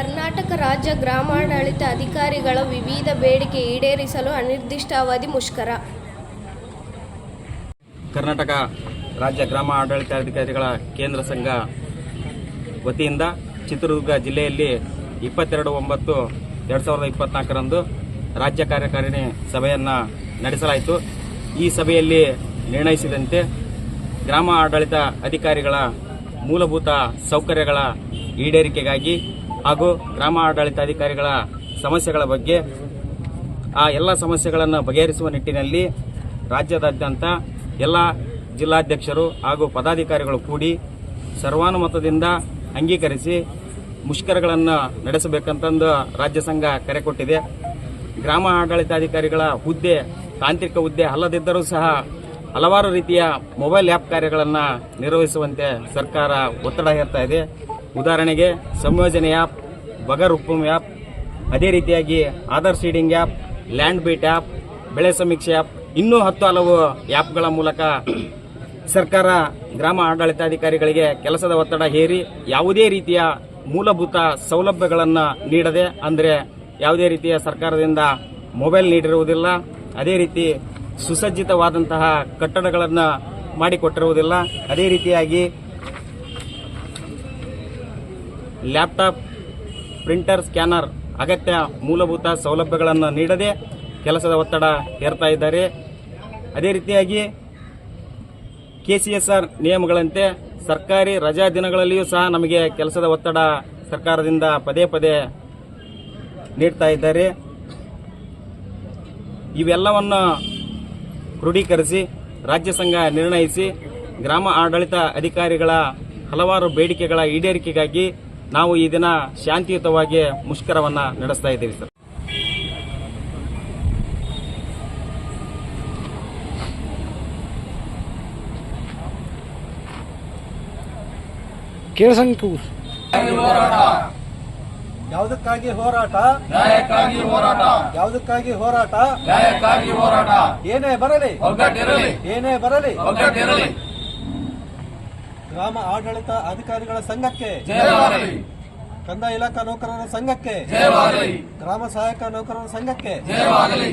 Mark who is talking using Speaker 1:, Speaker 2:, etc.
Speaker 1: ಕರ್ನಾಟಕ ರಾಜ್ಯ ಗ್ರಾಮಾಡಳಿತ ಅಧಿಕಾರಿಗಳ ವಿವಿಧ ಬೇಡಿಕೆ ಈಡೇರಿಸಲು ಅನಿರ್ದಿಷ್ಟಾವಧಿ ಮುಷ್ಕರ.
Speaker 2: ಕರ್ನಾಟಕ ರಾಜ್ಯ ಗ್ರಾಮ ಆಡಳಿತಾಧಿಕಾರಿಗಳ ಕೇಂದ್ರ ಸಂಘ ವತಿಯಿಂದ ಚಿತ್ರದುರ್ಗ ಜಿಲ್ಲೆಯಲ್ಲಿ ಇಪ್ಪತ್ತೆರಡು ಒಂಬತ್ತು ಎರಡು ಸಾವಿರದ ಇಪ್ಪತ್ನಾಲ್ಕರಂದು ರಾಜ್ಯ ಕಾರ್ಯಕಾರಿಣಿ ಸಭೆಯನ್ನು ನಡೆಸಲಾಯಿತು. ಈ ಸಭೆಯಲ್ಲಿ ನಿರ್ಣಯಿಸಿದಂತೆ ಗ್ರಾಮ ಆಡಳಿತ ಅಧಿಕಾರಿಗಳ ಮೂಲಭೂತ ಸೌಕರ್ಯಗಳ ಈಡೇರಿಕೆಗಾಗಿ ಹಾಗೂ ಗ್ರಾಮ ಆಡಳಿತಾಧಿಕಾರಿಗಳ ಸಮಸ್ಯೆಗಳ ಬಗ್ಗೆ ಆ ಎಲ್ಲ ಸಮಸ್ಯೆಗಳನ್ನು ಬಗೆಹರಿಸುವ ನಿಟ್ಟಿನಲ್ಲಿ ರಾಜ್ಯದಾದ್ಯಂತ ಎಲ್ಲ ಜಿಲ್ಲಾಧ್ಯಕ್ಷರು ಹಾಗೂ ಪದಾಧಿಕಾರಿಗಳು ಕೂಡಿ ಸರ್ವಾನುಮತದಿಂದ ಅಂಗೀಕರಿಸಿ ಮುಷ್ಕರಗಳನ್ನು ನಡೆಸಬೇಕಂತಂದು ರಾಜ್ಯ ಸಂಘ ಕರೆ ಕೊಟ್ಟಿದೆ. ಗ್ರಾಮ ಆಡಳಿತಾಧಿಕಾರಿಗಳ ಹುದ್ದೆ, ತಾಂತ್ರಿಕ ಹುದ್ದೆ ಅಲ್ಲದಿದ್ದರೂ ಸಹ ಹಲವಾರು ರೀತಿಯ ಮೊಬೈಲ್ ಆ್ಯಪ್ ಕಾರ್ಯಗಳನ್ನು ನಿರ್ವಹಿಸುವಂತೆ ಸರ್ಕಾರ ಒತ್ತಡ ಹೇರ್ತಾ ಇದೆ. ಉದಾಹರಣೆಗೆ ಸಂಯೋಜನೆ ಆ್ಯಪ್, ಬಗರ್ ಉಪ್ಪುಮ್ ಆ್ಯಪ್, ಅದೇ ರೀತಿಯಾಗಿ Aadhaar seeding app, land beat app, ಬೆಳೆ ಸಮೀಕ್ಷೆ ಆ್ಯಪ್, ಇನ್ನೂ ಹತ್ತು ಹಲವು ಆ್ಯಪ್ಗಳ ಮೂಲಕ ಸರ್ಕಾರ, ಗ್ರಾಮ ಆಡಳಿತಾಧಿಕಾರಿಗಳಿಗೆ ಕೆಲಸದ ಒತ್ತಡ ಹೇರಿ ಯಾವುದೇ ರೀತಿಯ ಮೂಲಭೂತ ಸೌಲಭ್ಯಗಳನ್ನು ನೀಡದೆ, ಅಂದರೆ ಯಾವುದೇ ರೀತಿಯ ಸರ್ಕಾರದಿಂದ ಮೊಬೈಲ್ ನೀಡಿರುವುದಿಲ್ಲ, ಅದೇ ರೀತಿ ಸುಸಜ್ಜಿತವಾದಂತಹ ಕಟ್ಟಡಗಳನ್ನು ಮಾಡಿಕೊಟ್ಟಿರುವುದಿಲ್ಲ, ಅದೇ ರೀತಿಯಾಗಿ ಲ್ಯಾಪ್ಟಾಪ್, ಪ್ರಿಂಟರ್, ಸ್ಕ್ಯಾನರ್ ಅಗತ್ಯ ಮೂಲಭೂತ ಸೌಲಭ್ಯಗಳನ್ನು ನೀಡದೆ ಕೆಲಸದ ಒತ್ತಡ ಹೇರ್ತಾ ಇದ್ದಾರೆ. ಅದೇ ರೀತಿಯಾಗಿ ಕೆಸಿಎಸ್ಆರ್ ನಿಯಮಗಳಂತೆ ಸರ್ಕಾರಿ ರಜಾ ದಿನಗಳಲ್ಲಿಯೂ ಸಹ ನಮಗೆ ಕೆಲಸದ ಒತ್ತಡ ಸರ್ಕಾರದಿಂದ ಪದೇ ಪದೇ ನೀಡ್ತಾ ಇದ್ದಾರೆ. ಇವೆಲ್ಲವನ್ನು ಕ್ರೋಢೀಕರಿಸಿ ರಾಜ್ಯ ಸಂಘ ನಿರ್ಣಯಿಸಿ, ಗ್ರಾಮ ಆಡಳಿತ ಅಧಿಕಾರಿಗಳ ಹಲವಾರು ಬೇಡಿಕೆಗಳ ಈಡೇರಿಕೆಗಾಗಿ ನಾವು ಈ ದಿನ ಶಾಂತಿಯುತವಾಗಿ ಮುಷ್ಕರವನ್ನು ನಡೆಸ್ತಾ ಇದ್ದೀವಿ ಸರ್.
Speaker 3: ಯಾವುದಕ್ಕಾಗಿ ಹೋರಾಟ?
Speaker 4: ನ್ಯಾಯಕ್ಕಾಗಿ ಹೋರಾಟ.
Speaker 3: ಯಾವುದಕ್ಕಾಗಿ ಹೋರಾಟ?
Speaker 4: ನ್ಯಾಯಕ್ಕಾಗಿ ಹೋರಾಟ.
Speaker 3: ಏನೇ ಬರಲಿ.
Speaker 4: ಒಗ್ಗಟ್ಟಿರಲಿ.
Speaker 3: ಏನೇ ಬರಲಿ.
Speaker 4: ಒಗ್ಗಟ್ಟಿರಲಿ.
Speaker 3: ಗ್ರಾಮ ಆಡಳಿತ ಅಧಿಕಾರಿಗಳ ಸಂಘಕ್ಕೆ ಕಂದಾಯ ಇಲಾಖಾ ನೌಕರರ ಸಂಘಕ್ಕೆ ಗ್ರಾಮ ಸಹಾಯಕ ನೌಕರರ ಸಂಘಕ್ಕೆ
Speaker 4: ಜಯವಾಗಲಿ